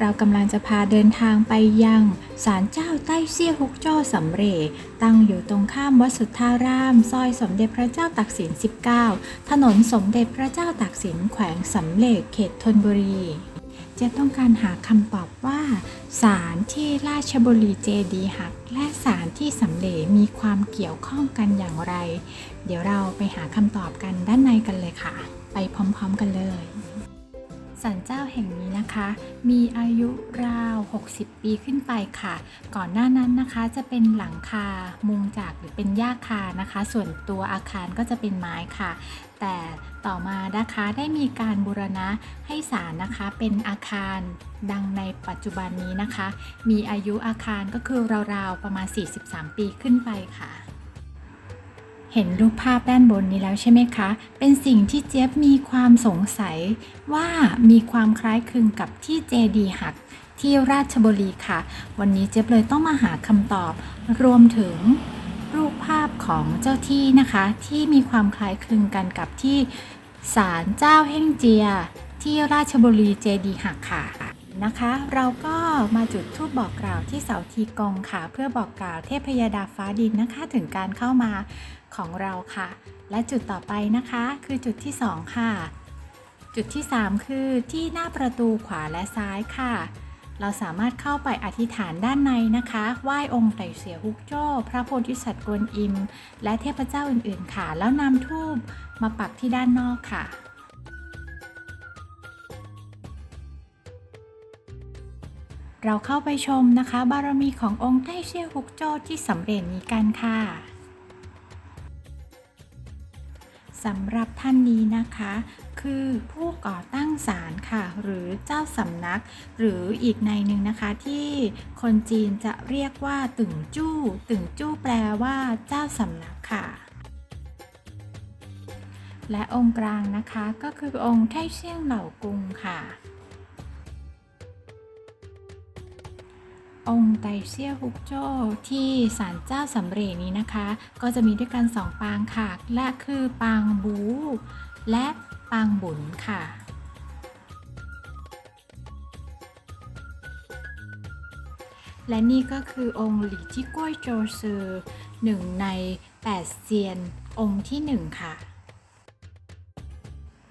เรากำลังจะพาเดินทางไปยังศาลเจ้าใต้เซี่ยฮุกจ้อสำเร็จตั้งอยู่ตรงข้ามวัดสุทธาราม ซอยสมเด็จพระเจ้าตากสิน 19 ถนนสมเด็จพระเจ้าตากสินแขวงสำเร็จเขตธนบุรีจะต้องการหาคำตอบว่าศาลที่ราชบุรีเจดีหัก และศาลที่สำเร็จมีความเกี่ยวข้องกันอย่างไร เดี๋ยวเราไปหาคำตอบกันด้านในกันเลยค่ะ ไปพร้อมๆกันเลย ศาลเจ้าแห่งนี้นะคะ มีอายุราว 60 ปีขึ้นไปค่ะ ก่อนหน้านั้นนะคะจะเป็นหลังคามุงจากหรือเป็นหญ้าคานะคะ ส่วนตัวอาคารก็จะเป็นไม้ค่ะ แต่ต่อมานะคะได้มีการบูรณะให้ศาลนะคะเป็นอาคารดังในปัจจุบันนี้นะคะ มีอายุอาคารก็คือราวๆประมาณ 43 ปีขึ้นไปค่ะ เห็นรูปภาพด้านบนนี้แล้วใช่ไหมคะ เป็นสิ่งที่เจี๊ยบมีความสงสัยว่ามีความคล้ายคลึงกับที่เจดีหักที่ราชบุรีค่ะ วันนี้เจี๊ยบเลยต้องมาหาคำตอบ รวมถึงรูปภาพของเจ้าที่นะคะ ที่มีความคล้ายคลึงกันกับที่ศาลเจ้าเฮ่งเจีย ที่ราชบุรีเจดีหักค่ะ นะคะ เราก็มาจุดธูปบอกกล่าวที่เสาทีกงค่ะ เพื่อบอกกล่าวเทพยดาฟ้าดินนะคะ ถึงการเข้ามาของเราค่ะ และจุดต่อไปนะคะ คือจุดที่ 2 ค่ะ จุดที่ 3 คือที่หน้าประตูขวาและซ้ายค่ะ เราสามารถเข้าไปอธิษฐานด้านในนะคะไหว้องค์ไต่เสียฮุกโจ้ พระโพธิสัตว์กวนอิม และเทพเจ้าอื่นๆค่ะ แล้วนำทูบมาปักที่ด้านนอกค่ะ เราเข้าไปชมนะคะ บารมีขององค์ไต้เซี่ยฮุกโจ้ที่สำเร็จนี้กันค่ะสำหรับท่านนี้นะคะ คือผู้ก่อตั้งศาลค่ะ หรือเจ้าสำนัก หรืออีกในหนึ่งนะคะที่คนจีนจะเรียกว่าตึงจู้ ตึงจู้แปลว่าเจ้าสำนักค่ะ และองค์กลางนะคะก็คือองค์ไทเซี่ยงเหล่ากุงค่ะ องค์ไตเซี่ยฮุกโจ้ที่ศาลเจ้าสำเร็จนี้นะคะ ก็จะมีด้วยกันสองปางค่ะ และคือปางบู และปางบุญค่ะและนี่ก็คือองค์หลีจี้ก้วยโจซือหนึ่งใน 8 เซียนองค์ที่ 1 ค่ะ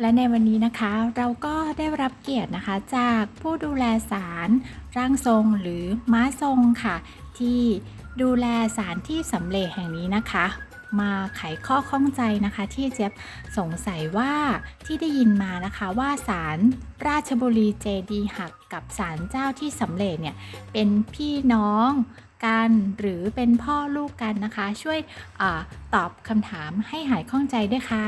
และในวันนี้นะคะเราก็ได้รับเกียรตินะคะจากผู้ดูแลศาลร่างทรงหรือม้าทรงค่ะ ที่ดูแลศาลที่สำเร็จแห่งนี้นะคะ มาไขข้อข้องใจนะคะ ที่เจี๊ยบสงสัยว่าที่ได้ยินมานะคะว่าศาลราชบุรีเจดีหักกับศาลเจ้าที่สำเร็จเนี่ยเป็นพี่น้องกันหรือเป็นพ่อลูกกันนะคะ ช่วยอตอบคำถามให้หายข้องใจด้วยค่ะ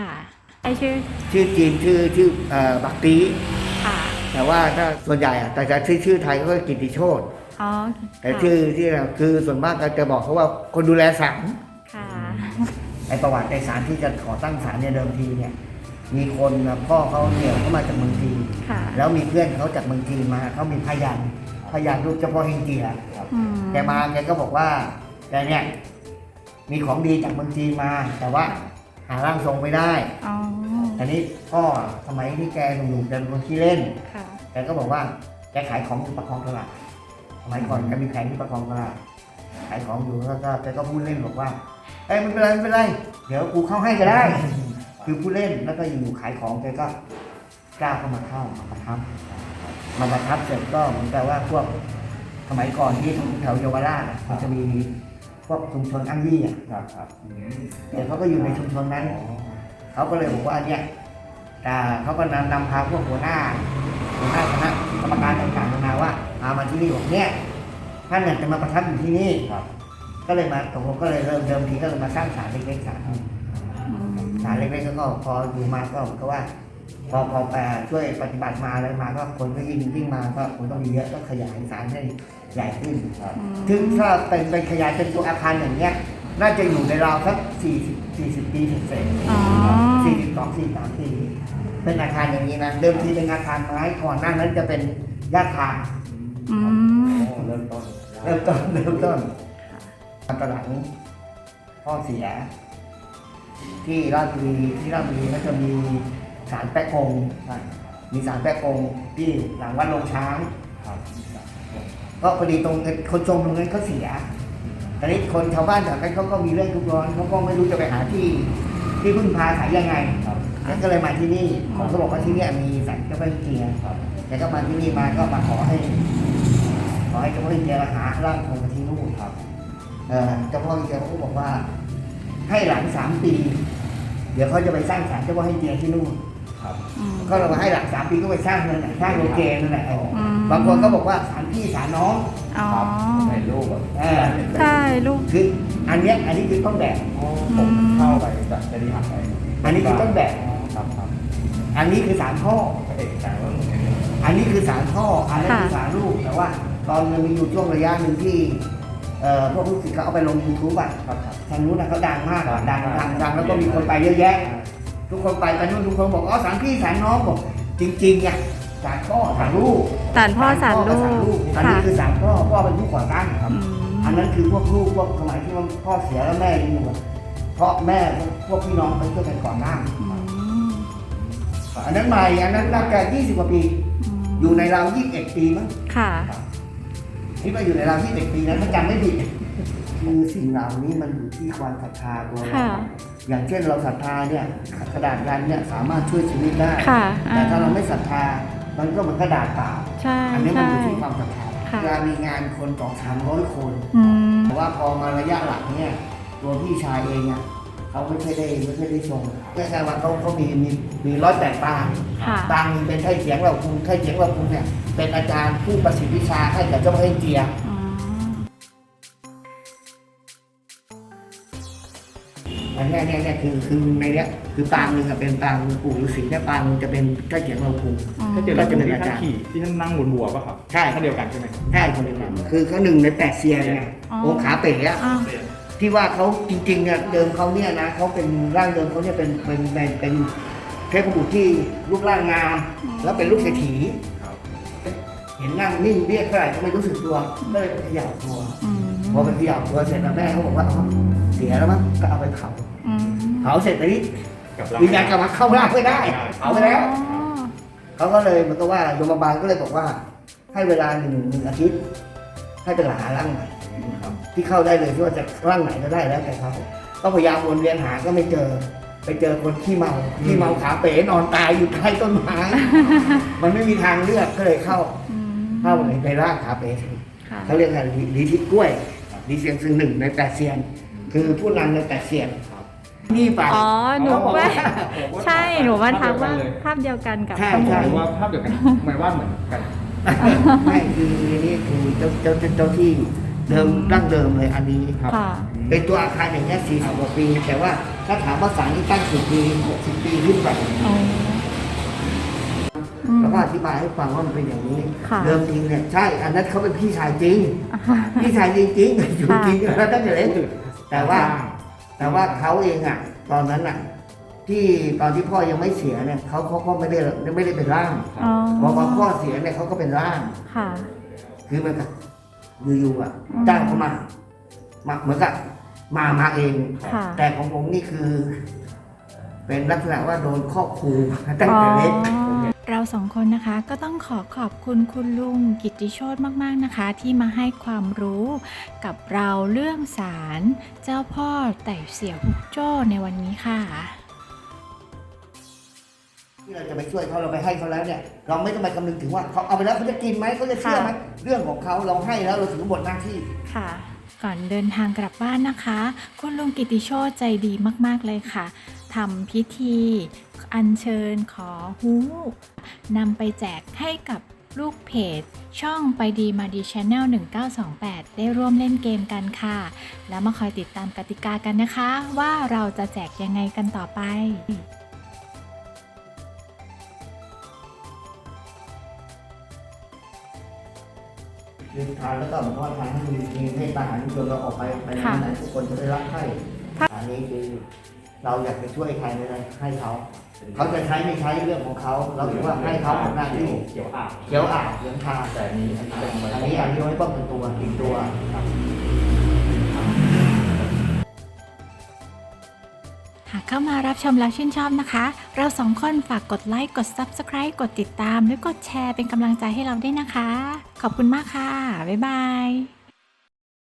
ไอชื่อชื่อจีนชื่อชื่อเอ่อบักตีค่ะแต่ว่าถ้าส่วนใหญ่อะแต่จะชื่อชื่อไทยก็กิติโชตอ๋อแต่ชื่อที่คือส่วนมากก็จะบอกเขาว่าคนดูแลศาลค่ะไอประวัติในศาลที่จะขอตั้งศาลเนี่ยเดิมทีเนี่ยมีคนนะพ่อเขาเนี่ยเขามาจากเมืองจีนค่ะ แล้วมีเพื่อนเขาจากเมืองจีนมาเขามีพยานพยานรูปเจ้าพ่อเฮงเจียอืม แกมาแกก็บอกว่าแกเนี่ยมีของดีจากเมืองจีนมา แต่ว่าหาร่างทรงไม่ได้ อ๋อ อันนี้พ่อสมัยที่แกหนุ่มๆแกเป็นคนขี้เล่น ค่ะ แกก็บอกว่าแกขายของอยู่ประคองตลาดสมัยก่อนแกมีแผงที่ประคองตลาดขายของอยู่แล้วก็แกก็พูดเล่นบอกว่า เอ้ยไม่เป็นไรไม่เป็นไร เดี๋ยวกูเข้าให้ก็ได้ คือพูดเล่นแล้วก็อยู่ขายของแกก็กล้าเข้ามาเข้ามาประทับมาประทับเสร็จก็เหมือนกับว่าพวกสมัยก่อนที่แถวเยาวราชอะมันจะมีพ วกชุมชนอั้งยี่อะครับครับเดี๋ยวเขาก็อยู่ในชุมชนนั้น เขาก็เลยบอกว่าเนี่ยอ่าเขาก็นำนำพาพวกหัวหน้าหัวหน้าคณะกรรมการต่างๆนานาว่าพามาที่นี่บอกเนี่ยท่านเนี่ยจะมาประทับอยู่ที่นี่ ครับก็เลยมาตกลงก็เลยเริ่มเดิมทีก็เลยมาสร้างศาลเล็กๆศาลหนึ่งศาลเล็กๆก็พออยู่มาก็เหมือนกับว่า พอพอไปช่วยปฏิบัติมาอะไรมาก็คนก็ยิ่งยิ่งมาก็คนต้องมีเยอะก็ขยายศาลให้ ใหญ่ขึ้นครับถึงถ้าเป็นเป็นขยายเป็นตัวอาคารอย่างเงี้ย น่าจะอยู่ในราวสักสี่สิบสี่สิบปีเสร็จๆอ๋อ สี่สิบสองสี่สามปี เป็นอาคารอย่างนี้นะ เดิมทีเป็นอาคารไม้ก่อนหน้านั้นจะเป็นหญ้าคาอืม โอ้เริ่มต้นเริ่มต้นเริ่มต้นตอนหลังพ่อเสีย ที่ราชบุรีที่ราชบุรีก็จะมีศาลแปะกงใช่มีศาลแปะกงที่หลังวัดลงช้าง ครับ ก็พอดีตรงคนทรงตรงนั้นเขาเสียตอนนี้คนชาวบ้านแถวนั้นเขาก็มีเรื่องทุกร้อนเขาก็ไม่รู้จะไปหาที่ที่พึ่งพาสายยังไงแล้วก็เลยมาที่นี่ผมก็บอกว่าที่นี่มีสันเจ้าพ่อเจียรับแต่ก็มาที่นี่มาก็มาขอให้ ขอให้เจ้าพ่อเจียหาร่างทรงมาที่นู่นครับเออเจ้าพ่อเจียเขาก็บอกว่า ให้หลังสามปี เดี๋ยวเขาจะไปสร้างศาลเจ้าพ่อเจียที่นู่น ก็เราให้หลังสามปีก็ไปสร้างนั่นแหละสร้างโรงเจนั่นแหละอืมบางคนก็บอกว่าศาลพี่ศาลน้องอ๋อครับในรูปแบบเออใช่ลูกคืออันเนี้ยอันนี้คือต้นแบบอ๋อผมเข้าไปจะจะดีหักไปอันนี้คือต้นแบบครับครับอันนี้คือศาลพ่อพระเอกแต่ว่าเหมือนกันอันนี้คือสารพ่ออันนั้นค่ะคือสารลูกแต่ว่า ตอนมันมีอยู่ช่วงระยะหนึ่งที่เอ่อพวกลูกศิษย์เขาเอาไปลงยูทูบอะครับครับทางนู้นนะเขาดังมากอะดัดังงดังมากดังแล้วก็มีคนไปเยอะแยะ ทุกคนไปไปนู่นทุกคนบอกอ๋อสารพี่สารน้องบอกจริงๆอะสารพ่อสารลูกสารพ่อสารลูสารลูกกอันค่ะนี้คือสารพ่อพ่อเป็นผู้ก่อตั้งครับอืมอันนั้นคือพวกลูกพวกสมัยที่ว่าพ่อเสียแล้วแม่ยังอยู่อะเพราะแม่พวกพี่น้องไปช่วยกันก่อตั้งอืมอันนั้นใหม่อันนั้นน่าจะ20กว่าปี อยู่ในราว21 ปีมั้งค่ะ นี่มาอยู่ในราวที่เด็กปีนั้นถ้าจำไม่ผิดคือสิ่งเหล่านี้มันอยู่ที่ความศรัทธาตัวเราค่ะอย่างเช่นเราศรัทธาเนี่ยกระดาษยันเนี่ยสามารถช่วยชีวิตได้ ค่ะแต่ถ้าเราอ่าไม่ศรัทธามันก็เหมือนกระดาษเปล่า ใช่อันี้มันใช่ อยู่ที่ความศรัทธาค่ะ เวลามีงานคนสองสามร้อยคน อืม แต่ว่าพอมาระยะหลังเนี่ยตัวพี่ชายเองอะ เขาไม่ใช่ได้ไม่ใช่ได้ชงไม่ใช่ว่าเขาเขามีมีมีร้อยแปดปางค่ะ ปางหนึงเป็นไทยเสียงเราคุณไทยเสียงเราคุณเนี่ยเป็นอาจารย์ผู้ประสิทธิวิชาให้กับเจ้าพระเจียอืมอันเนี้ยเนี่ยเนี่ยคือคือในเนี้ยคือปางหนึ่งอะเป็นปางปู่ฤาษีเนี่ยปางหนึงจะเป็นใกล้เคียงเราครูอืมถ้าเจอเราจะเป็นที่ท่านขี่ที่ท่านนั่งบนบัวป่ะครับใช่ ท่านเดียวกันใช่ไหม ใช่คนเดียวกันคือเขาหนึ่งในแปดเซียนไงอ๋อ องค์ขาเป๋อะอ้าว ที่ว่าเขาจริงๆเนี่ยเดิมเขาเนี่ยนะเขาเป็นร่างเดิมเขาเนี่ยเป็นเป็นเป็นเป็นเทพบุตรที่รูปร่างงาม แล้วเป็นลูกเศรษฐีครับเห็นนั่งนิ่งเรียกเท่าไหร่ก็ไม่รู้สึกตัวก็เลยไปเขย่าตัวอืมพอไปเขย่าตัวเสร็จแล้วแม่เขาบอกว่าเอาเสียแล้วมั้งก็เอาไปเผาอืมเผาเสร็จตอนนี้กับวิญญาณกลับมาเข้าร่างไม่ได้เผาไปแล้วอ๋อเขาก็เลยเหมันก็ว่าโยมบาลก็เลยบอกว่า ให้เวลาหนึ่งหนึ่งอาทิตย์ให้ไปหาร่างใหม่ ครับที่เข้าได้เลยที่ว่าจะร่างไหนก็ได้แล้วแต่เขาก็พยายามวนเวียนหาก็ไม่เจอ ไปเจอคนขี้เมาขี้เมาขาเป๋นอนตายอยู่ใต้ต้นไม้มันไม่มีทางเลือกก็เลยเข้าอืมเข้าในในร่างขาเป๋ค่ะเขาเรียกกันลีทิศกล้วยลีเซียงซึ่งหนึ่งในแปดเซียน คือผู้นำในแปดเซียนครับนี่ไปอ๋อหนูเขาบอกว่าว่าใช่หนูว่าทักว่าเลยภาพเดียวกันกับใช่ต้องบใช่อกเลยว่าภาพเดียวกันหมายว่าเหมือนกันไม่คือนี่คือเจ้าเจ้าเจ้าเจ้าที่ เดิมดั้งเดิมเลยอันนี้ครับ ค่ะ เป็นตัวอาคารอย่างเงี้ยสี่สิบกว่าปี แต่ว่าถ้าถามว่าศาลที่ตั้งกี่ปีหกสิบปีขึ้นไปอ๋ออืม แล้วก็อธิบายให้ฟังว่ามันเป็นอย่างนี้ ค่ะ เดิมจริงเนี่ยใช่ อันนั้นเขาเป็นพี่ชายจริง ค่ะ พี่ชายจริงๆอยู่ค่ะจริงแล้วตั้งแต่เล็กแต่ว่าสร้งแต่ว่าเขาเองอะ ตอนนั้นอะ ที่ตอนที่พ่อยังไม่เสียเนี่ยเขาเขาก็ไม่ได้ไม่ได้เป็นร่างอ๋อพอพอพ่อเสียเนี่ยเขาก็เป็นร่าง ค่ะ คือเหมือนกับ อยู่ๆอะอืมจ้างเขามามาเหมือนกับมามาเอง ค่ะแต่ของผมนี่คือ เป็นลักษณะว่าโดนครอบครูตั้งแต่เล็กเราสองคนนะคะก็ต้องขอขอบคุณคุณลุงกิตติโชตมากๆนะคะ ที่มาให้ความรู้กับเราเรื่องสารเจ้าพ่อแต่เสี่ยวฮุกโจ้ในวันนี้ค่ะ ที่เราจะไปช่วยเขาเราไปให้เขาแล้วเนี่ย เราไม่ต้องไปคำนึงถึงว่าเขาเอาไปแล้วเขาจะกินไหมเขาจะเชื่อไหมเรื่องของเขาเราให้แล้วเราถือบทหน้าที่ค่ะก่อนเดินทางกลับบ้านนะคะ คุณลุงกิติโชตใจดีมาก ๆ เลยค่ะทำพิธีอัญเชิญขอฮู้นำไปแจกให้กับลูกเพจ ช่องไปดีมาดีชแนล1928 ได้ร่วมเล่นเกมกันค่ะ แล้วมาคอยติดตามกติกากันนะคะ ว่าเราจะแจกยังไงกันต่อไป คือทานแล้วก็เหมือนกับว่าทานให้มีมีเมตตาหานิยมเราออกไปไปไหนค่ะไหนทุกคนจะได้รักให้อันนี้คือเราอยากจะช่วยใครเลยให้เขาเขาจะใช้ไม่ใช้เรื่องของเขาเราถือว่าให้เขาทำหน้าที่เกี่ยวอาบเขียวอาบเหลืองทาแต่อันนี้อันนี้เป็นไว้อันนี้อันนี้ไว้ป้องกันตัวติดตัวท หากเข้ามารับชมแล้วชื่นชอบนะคะ เราสองคนฝากกดไลค์กด Subscribe กดติดตาม และกดแชร์เป็นกำลังใจให้เราด้วยนะคะ ขอบคุณมากค่ะ บ๊ายบาย